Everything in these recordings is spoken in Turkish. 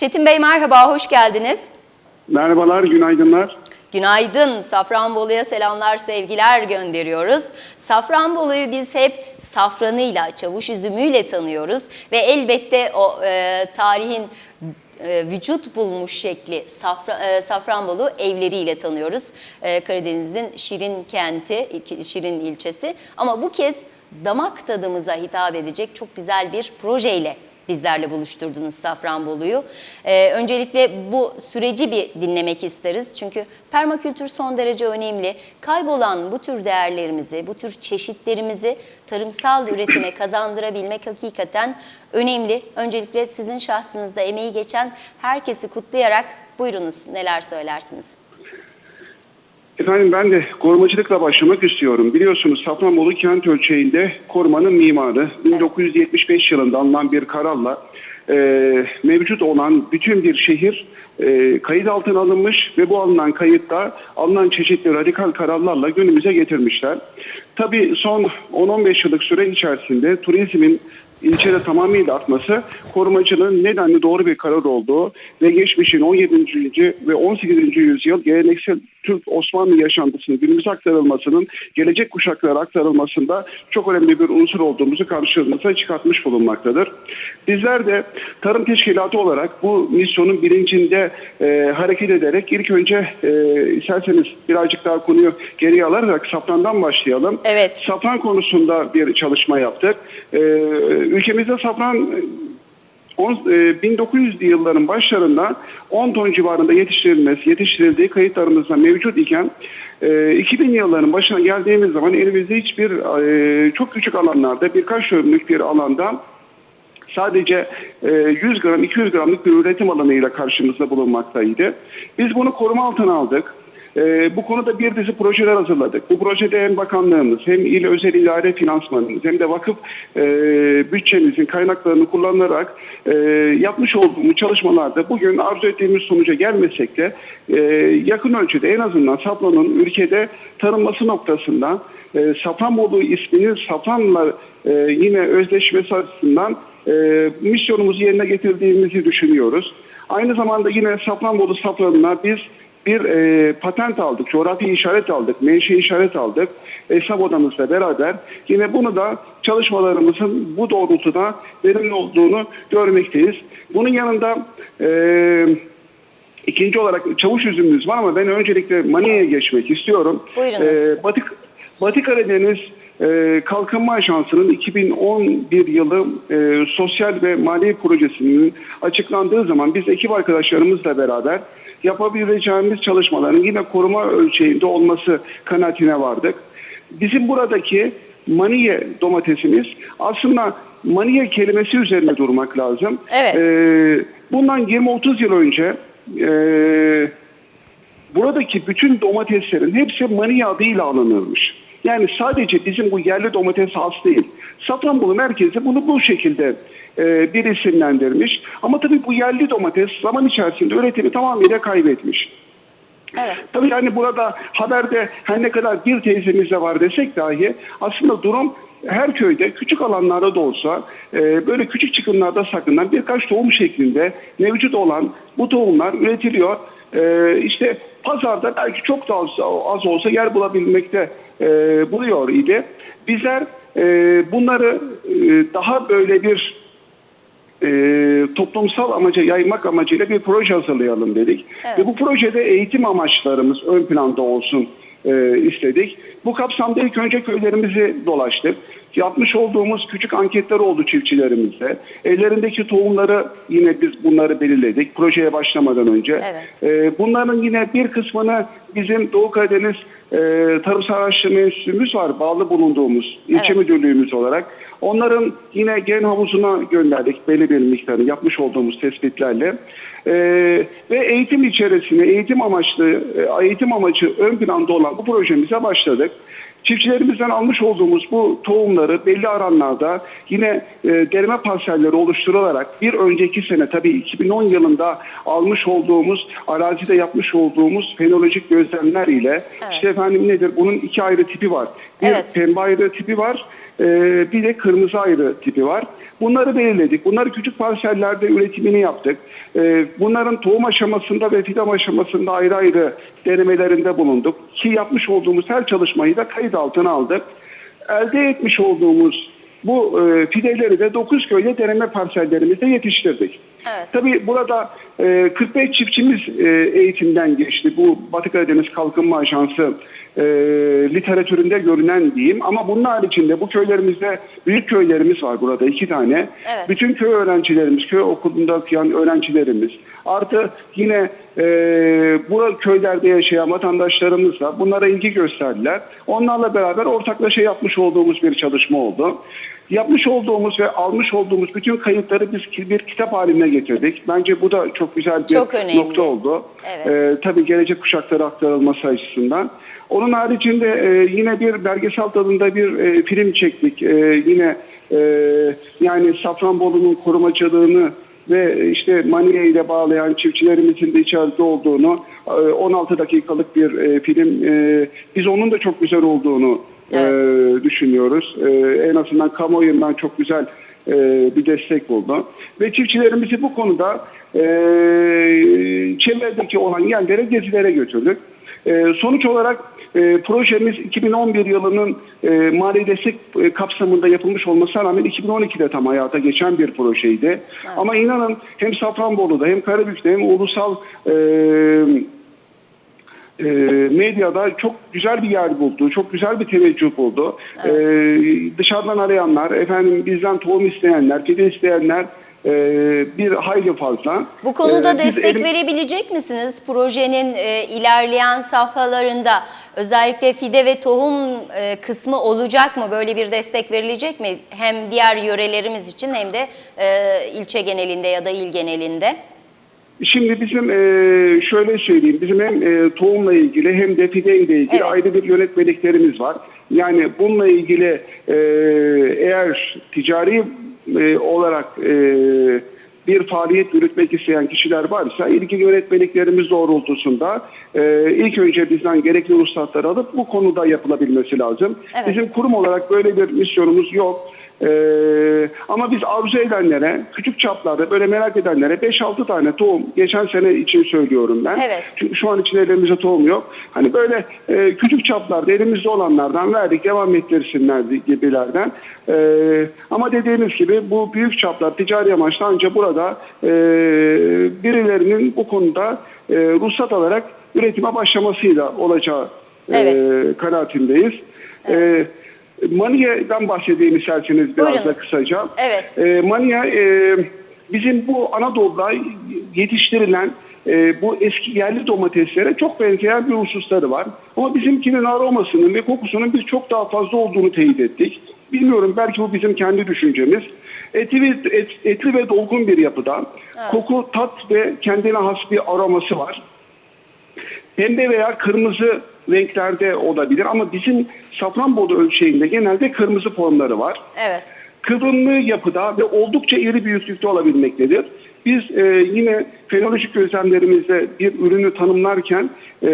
Çetin Bey merhaba, hoş geldiniz. Merhabalar, günaydınlar. Günaydın, Safranbolu'ya selamlar, sevgiler gönderiyoruz. Safranbolu'yu biz hep safranıyla, çavuş üzümüyle tanıyoruz ve elbette o e, tarihin e, vücut bulmuş şekli Safra, e, Safranbolu evleriyle tanıyoruz. E, Karadeniz'in Şirin kenti, Şirin ilçesi ama bu kez damak tadımıza hitap edecek çok güzel bir projeyle bizlerle buluşturdunuz Safranbolu'yu. Ee, öncelikle bu süreci bir dinlemek isteriz. Çünkü permakültür son derece önemli. Kaybolan bu tür değerlerimizi, bu tür çeşitlerimizi tarımsal üretime kazandırabilmek hakikaten önemli. Öncelikle sizin şahsınızda emeği geçen herkesi kutlayarak buyurunuz neler söylersiniz? Efendim ben de korumacılıkla başlamak istiyorum. Biliyorsunuz Safranbolu kent ölçeğinde korumanın mimarı 1975 yılında alınan bir kararla e, mevcut olan bütün bir şehir e, kayıt altına alınmış ve bu alınan kayıtta alınan çeşitli radikal kararlarla günümüze getirmişler. Tabii son 10-15 yıllık süre içerisinde turizmin ilçede tamamıyla artması korumacılığın nedenli doğru bir karar olduğu ve geçmişin 17. ve 18. yüzyıl geleneksel Türk Osmanlı yaşantısının günümüze aktarılmasının gelecek kuşaklara aktarılmasında çok önemli bir unsur olduğumuzu karşımıza çıkartmış bulunmaktadır. Bizler de Tarım Teşkilatı olarak bu misyonun bilincinde e, hareket ederek ilk önce e, isterseniz birazcık daha konuyu geriye alarak safrandan başlayalım. Evet. Safran konusunda bir çalışma yaptık. Ee, ülkemizde safran e, 1900'lü yılların başlarında 10 ton civarında yetiştirilmesi, yetiştirildiği kayıtlarımızda mevcut iken e, 2000 yılların başına geldiğimiz zaman elimizde hiçbir e, çok küçük alanlarda birkaç dönümlük bir alanda sadece e, 100 gram 200 gramlık bir üretim alanıyla karşımızda bulunmaktaydı. Biz bunu koruma altına aldık. E, bu konuda bir dizi projeler hazırladık. Bu projede hem bakanlığımız hem il özel idare finansmanımız hem de vakıf e, bütçemizin kaynaklarını kullanarak e, yapmış olduğumuz çalışmalarda bugün arzu ettiğimiz sonuca gelmesek de e, yakın ölçüde en azından Safran'ın ülkede tarınması noktasında e, Safranbolu isminin Safran'la e, yine özdeşmesi açısından e, misyonumuzu yerine getirdiğimizi düşünüyoruz. Aynı zamanda yine Safranbolu safranına biz bir e, patent aldık, coğrafi işaret aldık, menşe işaret aldık. Esnaf odamızla beraber yine bunu da çalışmalarımızın bu doğrultuda verimli olduğunu görmekteyiz. Bunun yanında e, ikinci olarak çavuş üzümümüz var ama ben öncelikle Maniye'ye geçmek istiyorum. Buyurunuz. E, Batı, Batı Karadeniz e, Kalkınma Ajansı'nın 2011 yılı e, sosyal ve mali projesinin açıklandığı zaman biz ekip arkadaşlarımızla beraber yapabileceğimiz çalışmaların yine koruma ölçeğinde olması kanaatine vardık. Bizim buradaki maniye domatesimiz aslında maniye kelimesi üzerine durmak lazım. Evet. E, bundan 20-30 yıl önce e, buradaki bütün domateslerin hepsi maniye adıyla alınırmış. Yani sadece bizim bu yerli domates has değil. Safranbolu merkezi bunu bu şekilde e, bir isimlendirmiş. Ama tabii bu yerli domates zaman içerisinde üretimi tamamıyla kaybetmiş. Evet. Tabii yani burada haberde her ne kadar bir teyzemiz de var desek dahi aslında durum her köyde küçük alanlarda da olsa e, böyle küçük çıkınlarda sakınan birkaç tohum şeklinde mevcut olan bu tohumlar üretiliyor. E, işte pazarda belki çok da az, az olsa yer bulabilmekte e, buluyor idi. Bizler e, bunları e, daha böyle bir e, toplumsal amaca yaymak amacıyla bir proje hazırlayalım dedik. Evet. Ve bu projede eğitim amaçlarımız ön planda olsun e, istedik. Bu kapsamda ilk önce köylerimizi dolaştık. Yapmış olduğumuz küçük anketler oldu çiftçilerimizle. Ellerindeki tohumları yine biz bunları belirledik projeye başlamadan önce. Evet. E, bunların yine bir kısmını bizim Doğu Karadeniz e, Tarımsal Araştırma Enstitümüz var bağlı bulunduğumuz ilçe Evet. müdürlüğümüz olarak. Onların yine gen havuzuna gönderdik belli bir miktarı yapmış olduğumuz tespitlerle. Ee, ve eğitim içerisinde eğitim amaçlı, e, eğitim amacı ön planda olan bu projemize başladık. Çiftçilerimizden almış olduğumuz bu tohumları belli aranlarda yine e, derime parselleri oluşturularak bir önceki sene tabii 2010 yılında almış olduğumuz, arazide yapmış olduğumuz fenolojik gözlemler ile Evet. işte efendim nedir? Bunun iki ayrı tipi var. Bir Evet. pembe ayrı tipi var, e, bir de kırmızı ayrı tipi var. Bunları belirledik. Bunları küçük parsellerde üretimini yaptık. E, bunların tohum aşamasında ve fidan aşamasında ayrı ayrı denemelerinde bulunduk. Ki yapmış olduğumuz her çalışmayı da kayıt altına aldık. Elde etmiş olduğumuz bu e, fideleri de 9 köyde deneme parsellerimizde yetiştirdik. Evet. Tabii burada e, 45 çiftçimiz e, eğitimden geçti. Bu Batı Karadeniz Kalkınma Ajansı e, literatüründe görünen diyeyim. Ama bunun haricinde bu köylerimizde büyük köylerimiz var burada iki tane. Evet. Bütün köy öğrencilerimiz, köy okulunda okuyan öğrencilerimiz. Artı yine e, bu köylerde yaşayan vatandaşlarımız da bunlara ilgi gösterdiler. Onlarla beraber ortaklaşa yapmış olduğumuz bir çalışma oldu. Yapmış olduğumuz ve almış olduğumuz bütün kayıtları biz bir kitap haline getirdik. Bence bu da çok güzel bir Çok önemli. nokta oldu. Evet. Ee, tabii gelecek kuşaklara aktarılması açısından. Onun haricinde e, yine bir belgesel tadında bir e, film çektik. E, yine e, yani Safranbolu'nun korumacılığını ve işte Maniye ile bağlayan çiftçilerimizin de içeride olduğunu e, 16 dakikalık bir e, film. E, biz onun da çok güzel olduğunu e, Evet. düşünüyoruz. E, en azından kamuoyundan çok güzel e, bir destek oldu. Ve çiftçilerimizi bu konuda e, çevredeki olan yerlere gezilere götürdük. E, sonuç olarak e, projemiz 2011 yılının e, mali destek e, kapsamında yapılmış olmasına rağmen 2012'de tam hayata geçen bir projeydi. Ama inanın hem Safranbolu'da hem Karabük'te hem ulusal e, e, medyada çok güzel bir yer buldu, çok güzel bir teveccüh buldu. E, dışarıdan arayanlar, efendim bizden tohum isteyenler, fide isteyenler e, bir hayli fazla. Bu konuda E, destek elim- verebilecek misiniz? Projenin e, ilerleyen safhalarında özellikle fide ve tohum e, kısmı olacak mı? Böyle bir destek verilecek mi? Hem diğer yörelerimiz için hem de e, ilçe genelinde ya da il genelinde. Şimdi bizim e, şöyle söyleyeyim, bizim hem e, tohumla ilgili hem de fide ile ilgili Evet. ayrı bir yönetmeliklerimiz var. Yani bununla ilgili e, eğer ticari e, olarak e, bir faaliyet yürütmek isteyen kişiler varsa ilgili yönetmeliklerimiz doğrultusunda e, ilk önce bizden gerekli ruhsatları alıp bu konuda yapılabilmesi lazım. Evet. Bizim kurum olarak böyle bir misyonumuz yok. Ee, ama biz arzu edenlere, küçük çaplarda böyle merak edenlere 5-6 tane tohum, geçen sene için söylüyorum ben. Evet. Çünkü şu an için elimizde tohum yok. Hani böyle e, küçük çaplarda elimizde olanlardan verdik, devam ettirsinler gibilerden. Ee, ama dediğimiz gibi bu büyük çaplar ticari amaçlı ancak burada e, birilerinin bu konuda e, ruhsat alarak üretime başlamasıyla olacağı e, Evet. kanaatindeyiz. E, Maniye'den bahsedeyim isterseniz biraz da Buyurunuz. kısaca. Evet. E, Mania e, bizim bu Anadolu'da yetiştirilen e, bu eski yerli domateslere çok benzeyen bir hususları var. Ama bizimkinin aromasının ve kokusunun biz çok daha fazla olduğunu teyit ettik. Bilmiyorum belki bu bizim kendi düşüncemiz. Etli ve, et- etli ve dolgun bir yapıda. Koku, tat ve kendine has bir aroması var pembe veya kırmızı renklerde olabilir ama bizim Safranbolu ölçeğinde genelde kırmızı formları var. Evet. Kıvrımlı yapıda ve oldukça iri büyüklükte olabilmektedir. Biz e, yine fenolojik gözlemlerimizde bir ürünü tanımlarken, e,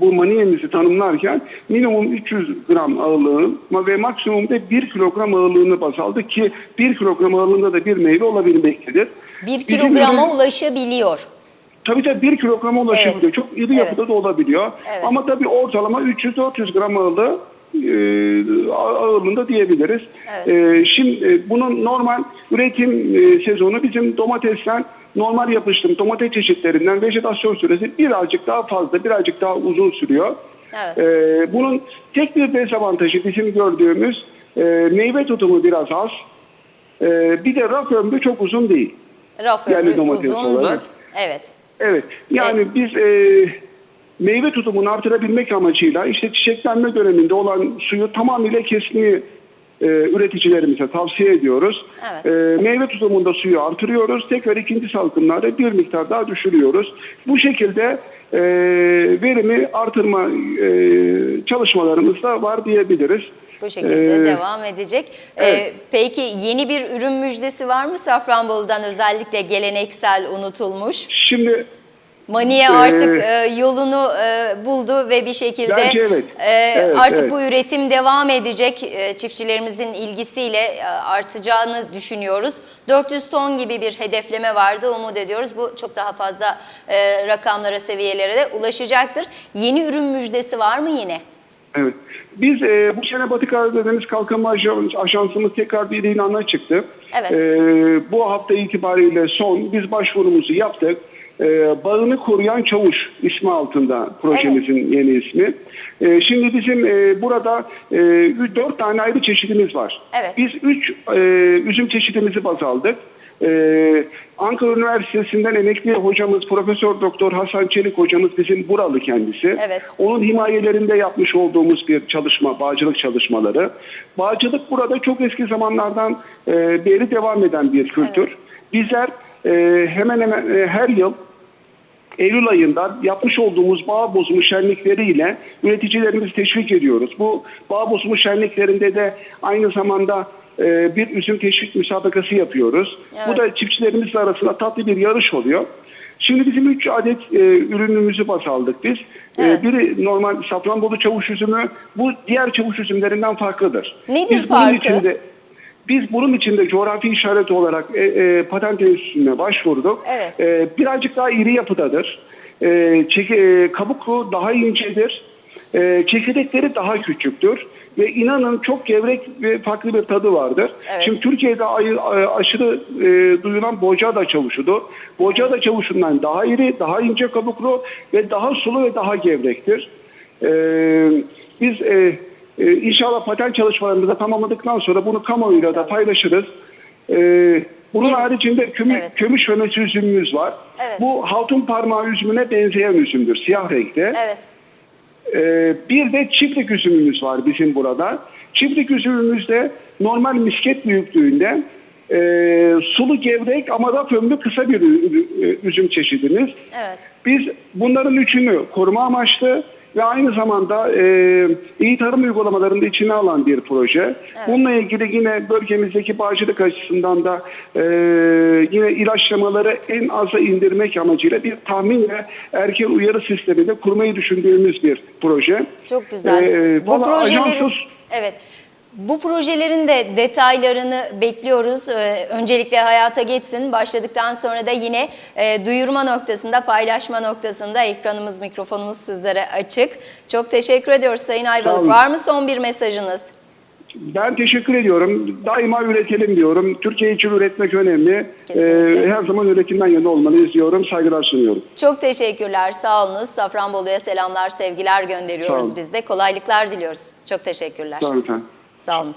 bu maniyemizi tanımlarken minimum 300 gram ağırlığı ve maksimum da 1 kilogram ağırlığını baz aldık ki 1 kilogram ağırlığında da bir meyve olabilmektedir. Bir Bizim kilograma ürün- ulaşabiliyor. Tabii tabii 1 kilograma ulaşabiliyor. Evet. Çok iri Evet. yapıda da olabiliyor. Evet. Ama tabii ortalama 300-400 gram ağırlığı e, ağırlığında diyebiliriz. Evet. E, şimdi e, bunun normal üretim e, sezonu bizim domatesten normal yapıştırım domates çeşitlerinden vejetasyon süresi birazcık daha fazla, birazcık daha uzun sürüyor. Evet. E, bunun tek bir dezavantajı bizim gördüğümüz e, meyve tutumu biraz az. E, bir de raf ömrü çok uzun değil. Raf ömrü domates uzun olarak. Evet. Evet. Yani biz e, meyve tutumunu artırabilmek amacıyla işte çiçeklenme döneminde olan suyu tamamıyla kesmeyi e, üreticilerimize tavsiye ediyoruz. Evet. E, meyve tutumunda suyu artırıyoruz. Tekrar ikinci salkımlarda bir miktar daha düşürüyoruz. Bu şekilde e, verimi artırma e, çalışmalarımız da var diyebiliriz. Bu şekilde Ee, devam edecek. Ee, evet. peki yeni bir ürün müjdesi var mı Safranbolu'dan özellikle geleneksel unutulmuş? Şimdi Maniye Ee, artık e, yolunu e, buldu ve bir şekilde evet. e, Evet, artık evet. bu üretim devam edecek. E, çiftçilerimizin ilgisiyle e, artacağını düşünüyoruz. 400 ton gibi bir hedefleme vardı. Umut ediyoruz. Bu çok daha fazla e, rakamlara, seviyelere de ulaşacaktır. Yeni ürün müjdesi var mı yine? Evet. Biz e, bu sene Batı Karadeniz Kalkınma Ajans- Ajansımız tekrar bir ilanla çıktı. Evet. E, bu hafta itibariyle son biz başvurumuzu yaptık. E, Bağını Koruyan Çavuş ismi altında projemizin yeni ismi. E, şimdi bizim e, burada e, dört tane ayrı çeşidimiz var. Evet. Biz üç e, üzüm çeşidimizi baz aldık. Ee, Ankara Üniversitesi'nden emekli hocamız Profesör Doktor Hasan Çelik hocamız bizim buralı kendisi. Evet. Onun himayelerinde yapmış olduğumuz bir çalışma, bağcılık çalışmaları. Bağcılık burada çok eski zamanlardan e, beri devam eden bir kültür. Bizler e, hemen hemen e, her yıl Eylül ayında yapmış olduğumuz bağ bozumu şenlikleriyle üreticilerimizi teşvik ediyoruz. Bu bağ bozumu şenliklerinde de aynı zamanda e, bir üzüm teşvik müsabakası yapıyoruz. Evet. Bu da çiftçilerimiz arasında tatlı bir yarış oluyor. Şimdi bizim 3 adet e, ürünümüzü baz aldık biz. E, Evet. biri normal Safranbolu çavuş üzümü. Bu diğer çavuş üzümlerinden farklıdır. Nedir biz bunun farkı? içinde biz bunun içinde coğrafi işaret olarak e, e, patent enstitüsüne başvurduk. Evet. E, birazcık daha iri yapıdadır. E, çeki- e, kabuklu daha incedir. E, çekirdekleri daha küçüktür. Ve inanın çok gevrek ve farklı bir tadı vardır. Evet. Şimdi Türkiye'de ayı- a- aşırı e, duyulan Bocada çavuşudur. Bocada çavuşundan daha iri, daha ince kabuklu ve daha sulu ve daha gevrektir. E, biz e, e, inşallah patent çalışmalarımızı da tamamladıktan sonra bunu kamuoyuyla da paylaşırız. E, bunun Biz- haricinde kömü, Evet. kömüş memesi üzümümüz var. Evet. Bu hatun parmağı üzümüne benzeyen üzümdür. Siyah renkte. Evet. Ee, bir de çiftlik üzümümüz var bizim burada. Çiftlik üzümümüzde normal misket büyüklüğünde e, sulu gevrek ama da ömrü kısa bir üzüm çeşidimiz. Evet. Biz bunların üçünü koruma amaçlı ve aynı zamanda e, iyi tarım uygulamalarında içine alan bir proje. Bununla ilgili yine bölgemizdeki bağcılık açısından da e, yine ilaçlamaları en aza indirmek amacıyla bir tahmin ve erken uyarı sistemi de kurmayı düşündüğümüz bir proje. Çok güzel. Ee, bu valla projelerin ajansız- evet. Bu projelerin de detaylarını bekliyoruz. Ee, öncelikle hayata geçsin. Başladıktan sonra da yine e, duyurma noktasında, paylaşma noktasında ekranımız, mikrofonumuz sizlere açık. Çok teşekkür ediyoruz Sayın Ayvalık. Var mı son bir mesajınız? Ben teşekkür ediyorum. Daima üretelim diyorum. Türkiye için üretmek önemli. Kesinlikle. Ee, her zaman üretimden yana olmalıyız diyorum. Saygılar sunuyorum. Çok teşekkürler. Sağ olunuz. Safranbolu'ya selamlar, sevgiler gönderiyoruz biz de. Kolaylıklar diliyoruz. Çok teşekkürler. Sağ olun efendim. Sağ olunuz.